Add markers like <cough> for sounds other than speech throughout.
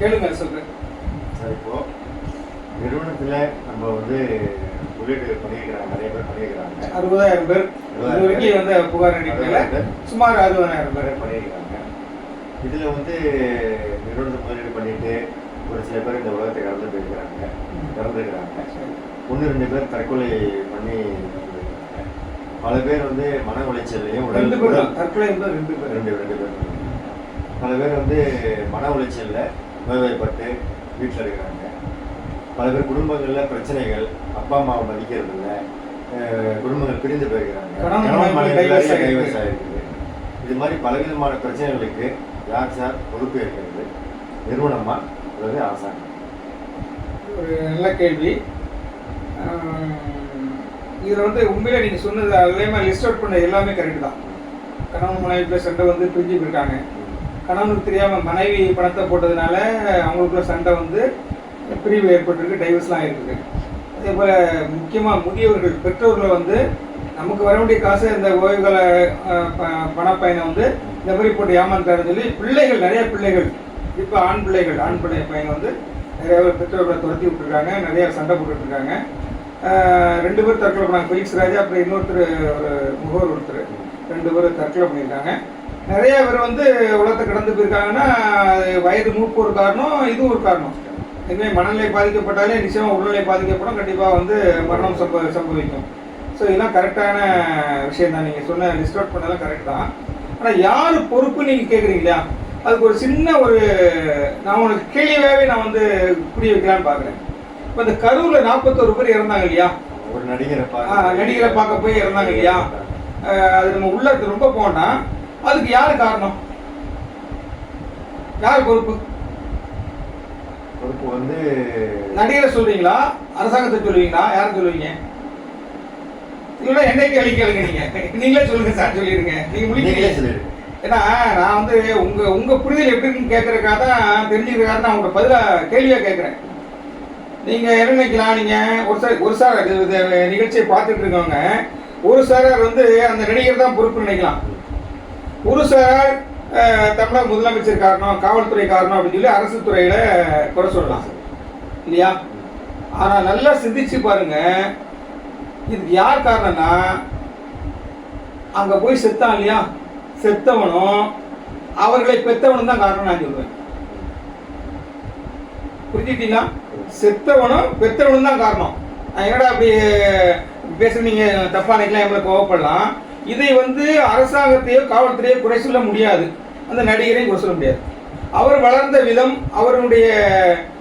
கேளுங்க சொல்றேன். சார் இப்போ நிறுவனத்தில் நம்ம வந்து முதலீடு பண்ணியிருக்கிறாங்க நிறைய பேர் பண்ணியிருக்கிறாங்க. அறுபதாயிரம் பேர். இது வரைக்கும் வந்த புகார் அடிப்படையில் சுமார் அறுபதாயிரம் பேர். பண்ணியிருக்கிறாங்க. இதில் வந்து நிறுவனத்தை முதலீடு பண்ணிட்டு ஒரு சில பேர் இந்த உலகத்தை கடந்து போயிருக்கிறாங்க. இறந்துருக்கிறாங்க ஒன்று ரெண்டு பேர் தற்கொலை பண்ணி பல பேர் வந்து மன உளைச்சல்லையும் உடல். தற்கொலை ரெண்டு பேர். ரெண்டு ரெண்டு பேர். பல பேர் வந்து மன உளைச்சல்ல நோய்வாய்ப்பட்டு வீட்டில் இருக்கிறாங்க பல பேர் குடும்பங்களில் பிரச்சனைகள் அப்பா அம்மாவை மதிக்கிறது இல்லை குடும்பங்கள் பிரிந்து போயிருக்கிறாங்க. கணவன் கணவன் மனைவி மனைவி divorce நிறைய ஆயிருக்கு. divorce ஆயிருக்கு. இது மாதிரி பலவிதமான பிரச்சனைகளுக்கு யார் சார் பொறுப்பு இருக்கிறது நிறுவனமா அல்லது அரசாங்கம்? ஒரு நல்ல கேள்வி. இதில் வந்து உண்மையில நீங்கள் சொன்னது அதேமா லிஸ்ட் அவுட் பண்ண எல்லாமே கரெக்ட் தான். கணவன் மனைவி சண்டை வந்து பிரிஞ்சு போயிருக்காங்க. கணவனுக்கு தெரியாமல் மனைவி பணத்தை போட்டதுனால அவங்களுக்குள்ள சண்டை வந்து பிரிவு ஏற்பட்டிருக்கு டைவர்ஸ்லாம் ஆகிருக்கு அதே போல் முக்கியமாக முதியவர்கள் பெற்றோர்களை வந்து நமக்கு வர வேண்டிய காசு இந்த ஓய்வுகால அஹ், பணப்பயனை வந்து இந்த மாதிரி போட்டு ஏமாந்துட்டாருன்னு சொல்லி பிள்ளைகள் நிறைய பிள்ளைகள் இப்போ ஆண் பிள்ளைகள் ஆண் பிள்ளை பையன் வந்து நிறைய பேர் பெற்றோர்களை துரத்தி விட்டுருக்காங்க நிறைய சண்டை போட்டுட்டுருக்காங்க ரெண்டு பேர் தற்கொலை பண்ணாங்க. ஃபெலிக்ஸ் ராஜா அப்புறம் இன்னொருத்தர் ஒரு முகவர் ஒருத்தர் ரெண்டு பேரும் தற்கொலை பண்ணியிருக்காங்க. நிறைய பேர் வந்து உலகத்தை கடந்து போயிருக்காங்கன்னா வயது மூப்பு ஒரு காரணம் இதுவும் ஒரு காரணம். இதுவே மனநிலை பாதிக்கப்பட்டாலே நிச்சயமாக உடல்நிலை பாதிக்கப்படும் கண்டிப்பாக வந்து மரணம் சம்ப சம்பவிக்கும். ஸோ இதெல்லாம் கரெக்டான விஷயம் தான் நீங்கள் சொன்ன லிஸ்ட் அவுட் பண்ணதெல்லாம் கரெக்ட் தான். ஆனால் யார் பொறுப்பு நீங்கள் கேட்குறீங்க இல்லையா அதுக்கு ஒரு சின்ன ஒரு நான் உனக்கு கேள்வியாகவே நான் வந்து புரிய வைக்கலான்னு பார்க்குறேன் இப்போ இந்த கரூரில் நாற்பத்தோரு பேர் இறந்தாங்க இல்லையா? ஒரு நடிகரை நடிகரை பார்க்க போய் இறந்தாங்க இல்லையா? அது நம்ம உள்ள ரொம்ப போனா அதுக்கு யாரு காரணம்? யார் பொறுப்பு? பொறுப்பு வந்து நடிகரை சொல்றீங்களா? அரசாங்கத்தை சொல்லுவீங்களா யாரை சொல்லுவீங்க இல்லைன்னா என்னை கேள்வி கேளுங்க நீங்க நீங்களே சொல்லுங்க சார் சொல்லிடுங்க. நீங்க நீங்களே முடிக்கிறீங்க சொல்லிடுங்க. ஏன்னா நான் வந்து உங்க உங்க புரிதல் எப்படி இருக்குன்னு கேட்கறதுக்காக தான் தெரிஞ்சுக்கிறதுக்காக நான் உங்க பதிலா கேள்வியா கேட்கறேன் நீங்க என்ன நினைக்கலாம் நீங்க ஒரு சார் ஒரு சார் நிகழ்ச்சியை பார்த்துட்டு இருக்கவங்க. ஒரு சாரார் வந்து அந்த நடிகர் தான் பொறுப்பு நினைக்கலாம். ஒரு சாரார் தமிழக முதலமைச்சர் காரணம் காவல்துறை காரணம் அப்படின்னு சொல்லி அரசு துறையில குறை சொல்லலாம். இல்லையா? ஆனா நல்லா சிந்திச்சு பாருங்க. இதுக்கு யார் காரணம்னா அங்க போய் செத்தான் இல்லையா? செத்தவனும் அவர்களை பெத்தவனும் தான் காரணம் நான் சொல்லுவேன் புரிஞ்சுக்கிட்டீங்களா? செத்தவனும் பெத்தவனும் தான் காரணம். நான் என்னடா அப்படி பேசுனீங்க தப்பா நினைக்கலாம் எங்களை கோவப்படலாம். இதை வந்து அரசாங்கத்தையோ காவல்துறையோ குறை சொல்ல முடியாது. அந்த நடிகரையும் குறை சொல்ல முடியாது. அவர் வளர்ந்த விதம் அவருடைய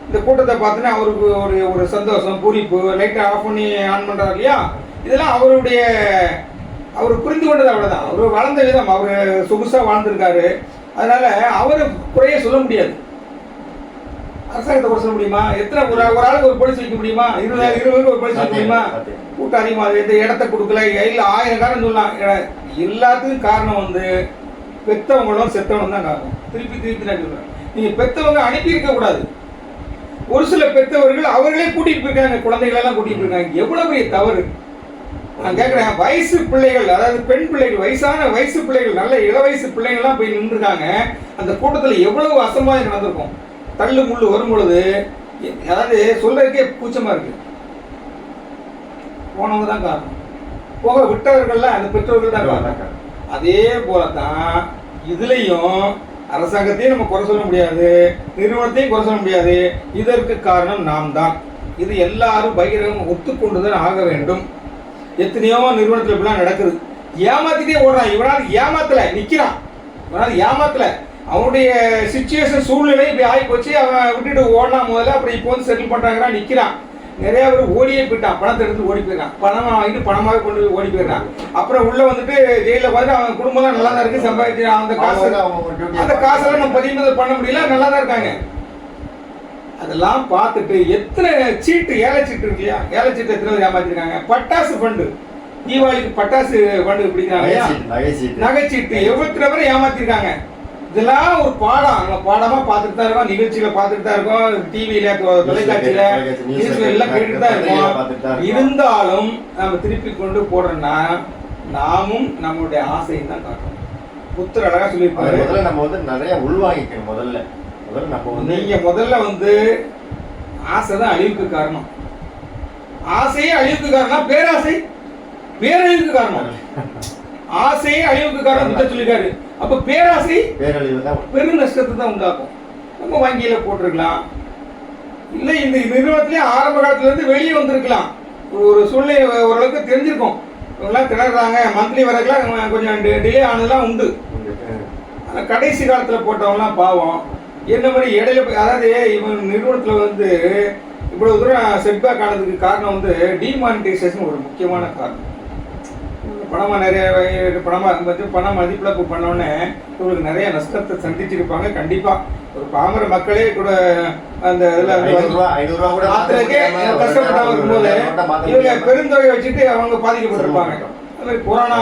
இந்த கூட்டத்தை பார்த்தோன்னா அவருக்கு ஒரு ஒரு சந்தோஷம் பூரிப்பு லைட்டை ஆஃப் பண்ணி ஆன் பண்ணுறாரு இல்லையா? இதெல்லாம் அவருடைய அவர் புரிந்து கொண்டது அவ்வளோதான் அவர் வளர்ந்த விதம் அவர் சொகுசாக வாழ்ந்திருக்காரு. அதனால் அவரை குறைய சொல்ல முடியாது. அரசாங்கத்தை குறை சொல்ல முடியுமா? எத்தனை ஒரு ஒரு ஆளுக்கு ஒரு போலீஸ் வைக்க முடியுமா? இருபது இருபது பேருக்கு ஒரு போலீஸ் வைக்க முடியுமா. கூட்டம் அதிகமாக. இந்த இடத்த கொடுக்கல? இல்ல ஆயிரம் காரணம் சொல்லலாம் எல்லாத்துக்கும் காரணம் வந்து பெத்தவங்களும் செத்தவனும் தான் காரணம். திருப்பி திருப்பி நான் சொல்றேன். நீங்க பெத்தவங்க அனுப்பி இருக்க கூடாது. ஒரு சில பெத்தவர்கள் அவர்களே கூட்டிட்டு போயிருக்காங்க. குழந்தைகளை எல்லாம் கூட்டிட்டு போயிருக்காங்க. எவ்வளவு பெரிய தவறு. நான் கேட்குறேன் வயசு பிள்ளைகள் அதாவது பெண் பிள்ளைகள் வயசான வயசு பிள்ளைகள் நல்ல இள வயசு பிள்ளைங்கள்லாம் போய் நின்றுருக்காங்க. அந்த கூட்டத்தில் எவ்வளவு அசம்பாவிதம் நடந்திருக்கும். தள்ளு முள்ளு வரும் பொழுது அதாவது சொல்றதுக்கே கூச்சமா இருக்கு. போனவங்க தான் காரணம். போக விட்டவர்கள்லாம் அந்த பெற்றோர்கள் தான் காரணம். அதே போல தான் இதுலயும் அரசாங்கத்தையும் நம்ம குறை சொல்ல முடியாது நிறுவனத்தையும் குறை சொல்ல முடியாது. இதற்கு காரணம் நாம் தான். இது எல்லாரும் பகிரங்கம் ஒத்துக்கொண்டுதான் ஆக வேண்டும். எத்தனையோ நிறுவனத்துல இப்படிலாம் நடக்குது. ஏமாத்திட்டே ஓடுறான். இவனால ஏமாத்தல நிக்கிறான். இவனால ஏமாத்தல. அவனுடைய சுச்சுவேஷன் சூழ்நிலை இப்படி ஆகி போச்சு அவன் விட்டுட்டு ஓடினா முதல்ல. அப்புறம் இப்போ வந்து செட்டில் பண்றாங்கன்னா நிக்கிறான். நிறைய பேர் ஓடியே போயிட்டான். பணத்தை எடுத்து ஓடி போயிடறான். பணம் வாங்கிட்டு பணமாவே கொண்டு போய் ஓடி போயிடறான். அப்புறம் உள்ள வந்துட்டு ஜெயில பார்த்து அவன் குடும்பம் நல்லா தான் இருக்கு. சம்பாதிச்சு அந்த காசு அந்த காசெல்லாம் நம்ம பதிவு பண்ண முடியல. நல்லா தான் இருக்காங்க. அதெல்லாம் பார்த்துட்டு எத்தனை சீட்டு ஏழை சீட்டு இருக்கு இல்லையா? ஏழை சீட்டு எத்தனை பேர் ஏமாத்திருக்காங்க பட்டாசு ஃபண்டு தீபாவளிக்கு பட்டாசு ஃபண்டு பிடிக்கிறாங்க நகைச்சீட்டு, எவ்வளவு பேர் ஏமாத்திருக்காங்க? இதெல்லாம் ஒரு பாடம். நம்ம பாடமா பார்த்துட்டு தான் இருக்கோம். நிகழ்ச்சியில பார்த்துட்டு தான் இருக்கோம். டிவியில தொலைக்காட்சியில நியூஸ்ல எல்லாம் கேட்டுட்டு தான் இருக்கோம். இருந்தாலும் நம்ம திருப்பி கொண்டு போடுறோம்னா நாமும் நம்மளுடைய ஆசையை தான் காட்டணும் புத்தர் அழகா சொல்லியிருப்பாரு. முதல்ல நம்ம வந்து நிறைய உள்வாங்கிக்கணும் முதல்ல. முதல்ல நம்ம வந்து நீங்க முதல்ல வந்து ஆசை தான் அழிவுக்கு காரணம். ஆசையே அழிவுக்கு காரணம். பேராசை பேரழிவுக்கு காரணம். <laughs> ஆசையே அழிவுக்கு காரணம். புத்தர் சொல்லிருக்காரு அப்ப பேராசை பேரழிவு தான். பெரும் நஷ்டத்தை தான் உண்டாக்கும். நம்ம வங்கியில போட்டிருக்கலாம். இல்ல இந்த நிறுவனத்திலே ஆரம்ப காலத்துல இருந்து வெளியே வந்திருக்கலாம். ஒரு- ஒரு சூழ்நிலை ஓரளவுக்கு தெரிஞ்சிருக்கும். இவங்கெல்லாம் திணறாங்க மந்த்லி வரக்கெல்லாம் கொஞ்சம் டிலே ஆனதெல்லாம் உண்டு. உங்களுக்கு ஆனா கடைசி காலத்துல போட்டவங்கலாம் பாவம். என்ன மாதிரி இடையில அதாவது இவன் நிறுவனத்துல வந்து இவ்வளவு தூரம் செட்பேக் ஆனதுக்கு காரணம் வந்து டிமானிட்டைசேஷன் ஒரு முக்கியமான காரணம். பணமா நிறைய வகை- பணமா வந்து பண மதிப்பிழப்பு பண்ணோடனே இவங்களுக்கு நிறைய நஷ்டத்தை சந்திச்சிருப்பாங்க கண்டிப்பா. ஒரு பாமர மக்களே கூட அந்த இதுல மாத்திரைக்கே கஷ்டப்படாம இருக்கும்போது இவங்க பெருந்தொகை வச்சுட்டு அவங்க பாதிக்கப்பட்டிருப்பாங்க அது மாதிரி கொரோனா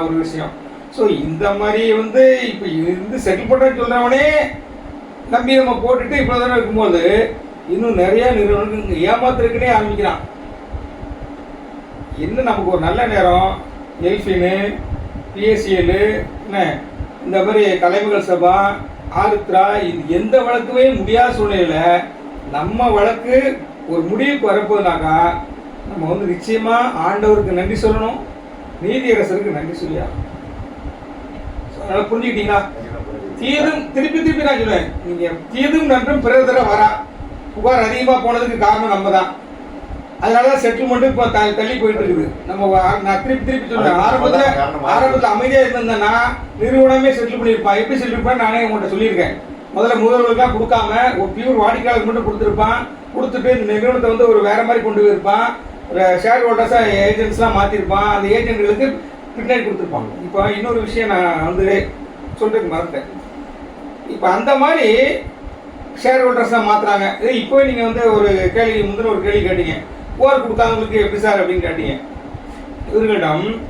ஒரு விஷயம். ஸோ இந்த மாதிரி வந்து இப்போ இருந்து செட்டில் பண்ண சொல்றவனே நம்பி நம்ம போட்டுட்டு இவ்வளோ தூரம் இருக்கும்போது இன்னும் நிறைய நிறுவனங்கள் ஏமாத்துறதுக்குனே ஆரம்பிக்கிறான். இன்னும் நமக்கு ஒரு நல்ல நேரம்? எல்ஃபினு பிஎஸ்சிஎல்லு என்ன? இந்த மாதிரி கலைமகள் சபா ஆருத்ரா இது எந்த வழக்குமே முடியாத சூழ்நிலையில் நம்ம வழக்கு ஒரு முடிவுக்கு வரப்போதுனாக்கா நம்ம வந்து நிச்சயமாக ஆண்டவருக்கு நன்றி சொல்லணும் நீதியரசருக்கு நன்றி சொல்லியா? அதனால் புரிஞ்சுக்கிட்டீங்களா? தீதும் திருப்பி திருப்பி நான் சொல்லுவேன் நீங்கள் தீதும் நன்றும் பிறகு தர வரா. புகார் அதிகமாக போனதுக்கு காரணம் நம்ம தான் அதனாலதான் செட்டில்மெண்ட் இப்போ தள்ளி போயிட்டு இருக்குது நம்ம நான் திருப்பி திருப்பி சொல்றேன். ஆரம்பத்துல ஆரம்பத்துல அமைதியா இருந்தேன்னா நிறுவனமே செட்டில் பண்ணியிருப்பான் எப்படி செட்டில் பண்ண நானே உங்கள்கிட்ட சொல்லியிருக்கேன். முதல்ல முதல்வர்களுக்கெல்லாம் கொடுக்காம ஒரு பியூர் வாடிக்கையாளர் மட்டும் கொடுத்துருப்பான். கொடுத்துட்டு இந்த நிறுவனத்தை வந்து ஒரு வேற மாதிரி கொண்டு போயிருப்பான். ஒரு ஷேர் ஹோல்டர்ஸா ஏஜென்ட்ஸ்லாம் மாத்திருப்பான். அந்த ஏஜென்ட்களுக்கு பின்னாடி கொடுத்துருப்பான். இப்போ இன்னொரு விஷயம் நான் வந்து சொல்றதுக்கு மறந்துட்டேன். இப்போ அந்த மாதிரி ஷேர் ஹோல்டர்ஸ்லாம் மாத்துறாங்க. இது இப்போ நீங்க வந்து ஒரு கேள்வி முந்தின ஒரு கேள்வி கேட்டீங்க. போர் கொடுத்தவங்களுக்கு எப்படி சார் அப்படின்னு கேட்டீங்க? இவர்களிடம்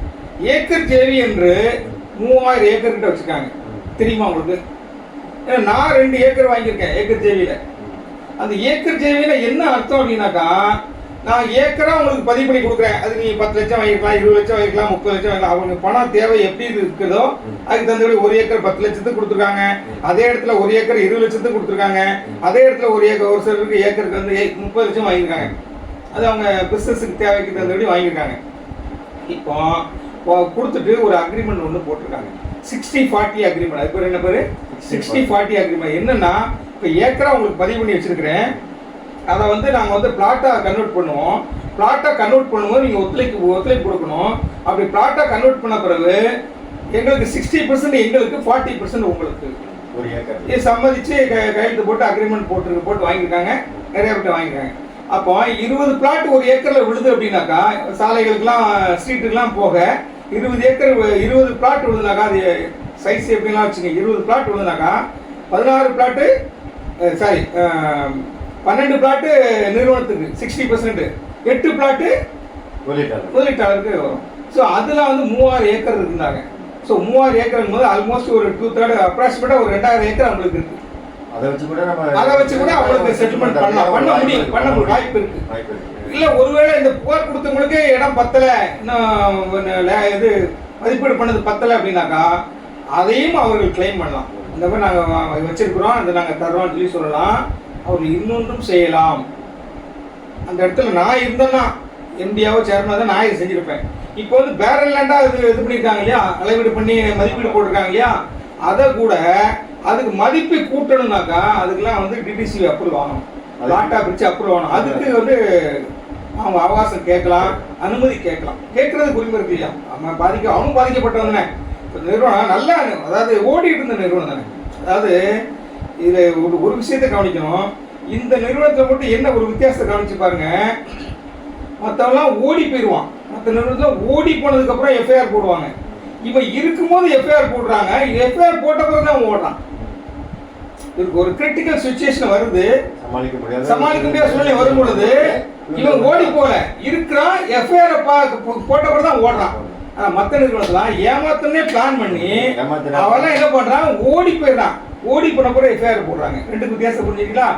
ஏக்கர் தேவி என்று மூவாயிரம் ஏக்கர் கிட்ட வச்சுருக்காங்க. தெரியுமா உங்களுக்கு? ஏன்னா நான் ரெண்டு ஏக்கர் வாங்கியிருக்கேன் ஏக்கர் ஜேவியில் அந்த ஏக்கர் ஜேவியில் என்ன அர்த்தம் அப்படின்னாக்கா நான் ஏக்கரா உங்களுக்கு பதிவு பண்ணி கொடுக்குறேன். அது நீ பத்து லட்சம் வாங்கிக்கலாம் இருபது லட்சம் வாங்கிக்கலாம் முப்பது லட்சம் வாங்கிக்கலாம் அவங்க பணம் தேவை எப்படி இருக்குதோ அதுக்கு தகுந்தபடி ஒரு ஏக்கர் பத்து லட்சத்துக்கு கொடுத்துருக்காங்க. அதே இடத்துல ஒரு ஏக்கர் இருபது லட்சத்துக்கு கொடுத்துருக்காங்க. அதே இடத்துல ஒரு ஏக்கர் ஒரு சிலருக்கு ஏக்கருக்கு வந்து ஏ- முப்பது லட்சம் வாங்கியிருக்காங்க. அது அவங்க பிஸ்னஸுக்கு தேவைக்கு தகுந்தபடி வாங்கியிருக்காங்க. இப்போ கொடுத்துட்டு ஒரு அக்ரிமெண்ட் ஒன்று போட்டிருக்காங்க. சிக்ஸ்டி ஃபார்ட்டி அக்ரிமெண்ட் அது பேர் என்ன பேர்? சிக்ஸ்டி ஃபார்ட்டி அக்ரிமெண்ட் என்னன்னா இப்போ ஏக்கரா உங்களுக்கு பதிவு பண்ணி வச்சிருக்கிறேன். அதை வந்து நாங்கள் வந்து பிளாட்டாக கன்வெர்ட் பண்ணுவோம். பிளாட்டாக கன்வெர்ட் பண்ணும்போது நீங்கள் ஒத்துழைப்பு ஒத்துழைப்பு கொடுக்கணும். அப்படி பிளாட்டாக கன்வெர்ட் பண்ண பிறகு எங்களுக்கு சிக்ஸ்டி பர்சன்ட் எங்களுக்கு ஃபார்ட்டி பர்சன்ட் உங்களுக்கு. ஒரு ஏக்கர். இது சம்மதிச்சு கையெழுத்து போட்டு அக்ரிமெண்ட் போட்டு போட்டு வாங்கியிருக்காங்க. நிறைய பேர்ட்ட வாங்கியிருக்காங்க. அப்போ இருபது பிளாட் ஒரு ஏக்கர்ல விழுது அப்படின்னாக்கா சாலைகளுக்கெல்லாம் ஸ்ட்ரீட்டுக்கெல்லாம் போக இருபது ஏக்கர் இருபது பிளாட் விழுதுனாக்கா அது சைஸ் எப்படிலாம் வச்சுங்க இருபது பிளாட் விழுதுனாக்கா பதினாறு பிளாட்டு சாரி பன்னெண்டு பிளாட்டு நிறுவனத்துக்கு சிக்ஸ்டி பர்சன்ட் எட்டு பிளாட்டு முதலீட்டாளர் முதலீட்டாளருக்கு வரும். ஸோ அதில் வந்து மூவாயிரம் ஏக்கர் இருந்தாங்க. ஸோ மூவாயிரம் ஏக்கர் போது ஆல்மோஸ்ட் ஒரு டூ தேர்ட் அப்ராக்சிமேட்டாக ஒரு ரெண்டாயிரம் ஏக்கர் அவங்களுக்கு இருக்கு. அதை வச்சு கூட நம்ம அதை வச்சு கூட அவங்களுக்கு செட்டில்மெண்ட் பண்ணலாம். பண்ண முடியும். பண்ண முடியும் வாய்ப்பு இருக்கு. வாய்ப்பு இருக்கு. இல்ல ஒருவேளை இந்த புகார் கொடுத்தவங்களுக்கு இடம் பத்தல இன்னும் இது மதிப்பீடு பண்ணது பத்தல அப்படின்னாக்கா அதையும் அவர்கள் கிளைம் பண்ணலாம். இந்த மாதிரி நாங்க வ- வச்சிருக்கிறோம் அதை நாங்க தர்றோம்னு சொல்லி சொல்லலாம். அவர்கள் இன்னொன்றும் செய்யலாம். அந்த இடத்துல நான் இருந்தேன்னா எம்பியாவோ சேர்மனா தான் நான் இதை செஞ்சிருப்பேன். இப்போ வந்து பேரல் லேண்டா இது இது பண்ணியிருக்காங்க இல்லையா? அளவீடு பண்ணி மதிப்பீடு போட்டிருக்காங்க இல்லையா? அதை கூட அதுக்கு மதிப்பை கூட்டணும்னாக்கா அதுக்கெல்லாம் வந்து டிடிசி அப்ரூவல் வாங்கணும் லாட்டா பிரிச்சு அப்ரூவல் வாங்கணும் அதுக்கு வந்து அவங்க அவகாசம் கேட்கலாம் அனுமதி கேட்கலாம். கேட்கறதுக்கு உரிமை இருக்கு இல்லையா? அவன் பாதிக்க அவனும் பாதிக்கப்பட்டவன் தானே இப்போ நிறுவனம் நல்லா அதாவது ஓடிட்டு இருந்த நிறுவனம் தானே. அதாவது இதில் ஒரு ஒரு விஷயத்தை கவனிக்கணும். இந்த நிறுவனத்தில் மட்டும் என்ன ஒரு வித்தியாசத்தை கவனிச்சு பாருங்க. மற்றவெல்லாம் ஓடி போயிடுவான் மற்ற நிறுவனத்தில் ஓடி போனதுக்கு அப்புறம் எஃப்ஐஆர் போடுவாங்க. இவன் இருக்கும்போது எஃப்ஐஆர் போடுறாங்க. எஃப்ஐஆர் போட்ட பிறகு தான் போடுறான் இதுக்கு ஒரு கிரிட்டிக்கல் சுச்சுவேஷன் வருது. சமாளிக்க முடியாது சமாளிக்க முடியாத சூழ்நிலை வரும் பொழுது இவன் ஓடி போல இருக்கிறான் எஃப்ஐஆர் போட்ட பிறகு தான் ஓடுறான். ஆனா மத்த நிறுவனத்துல ஏமாத்தனே பிளான் பண்ணி அவெல்லாம் என்ன பண்றான்? ஓடி போயிடுறான். ஓடி போன கூட எஃப்ஐஆர் போடுறாங்க. ரெண்டு வித்தியாசம் புரிஞ்சுங்களா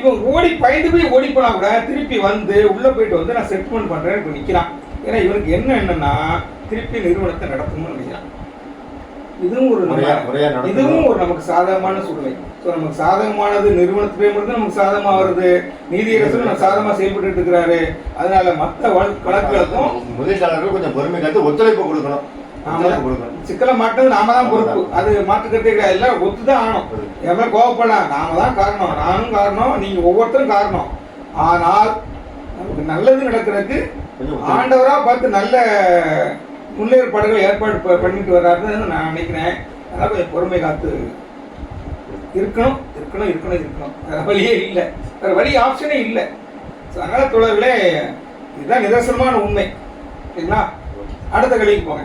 இவன் ஓடி பயந்து போய் ஓடி போனா கூட திருப்பி வந்து உள்ள போயிட்டு வந்து நான் செட்டில்மெண்ட் பண்றேன் இப்ப நிக்கிறான். ஏன்னா இவனுக்கு என்ன என்னன்னா திருப்பி நிறுவனத்தை நடத்தணும்னு நினைக்கிறான். இதுவும் ஒரு. இதுவும் ஒரு நமக்கு சாதகமான சூழ்நிலை. ஸோ நமக்கு சாதகமானது நிறுவனத்திலேருந்து நமக்கு சாதகமா வருது. நீதியரசரும் நம்ம சாதகமா செயல்பட்டு இருக்கிறாரு. அதனால மற்ற வழக்குகளுக்கும் முதலீட்டாளர்கள் கொஞ்சம் பொறுமை காத்து ஒத்துழைப்பு கொடுக்கணும். சிக்கலை மாட்டது நாம தான் பொறுப்பு. அது மாற்றுக்கிறதே கிடையாது எல்லாம் ஒத்துதான் ஆகணும். எவ்வளவு கோவப்படலாம் நாம தான் காரணம். நானும் காரணம். நீங்க ஒவ்வொருத்தரும் காரணம். ஆனால் நமக்கு நல்லது நடக்கிறதுக்கு கொஞ்சம் ஒத்துழைப்பு. ஆண்டவரா பார்த்து நல்ல முன்னேற்பாடுகள் ஏற்பாடு ப- பண்ணிட்டு வர்றாருன்னு நான் நினைக்கிறேன். அதனால் கொஞ்சம் பொறுமை காத்து இருக்கணும் இருக்கணும் இருக்கணும் இருக்கணும். வேற வழியே இல்லை. வேற வழி ஆப்ஷனே இல்லை. ஸோ அதனால் தோழர்களே இதுதான் நிதர்சனமான உண்மை. சரிங்களா? அடுத்த கடைக்கு போங்க.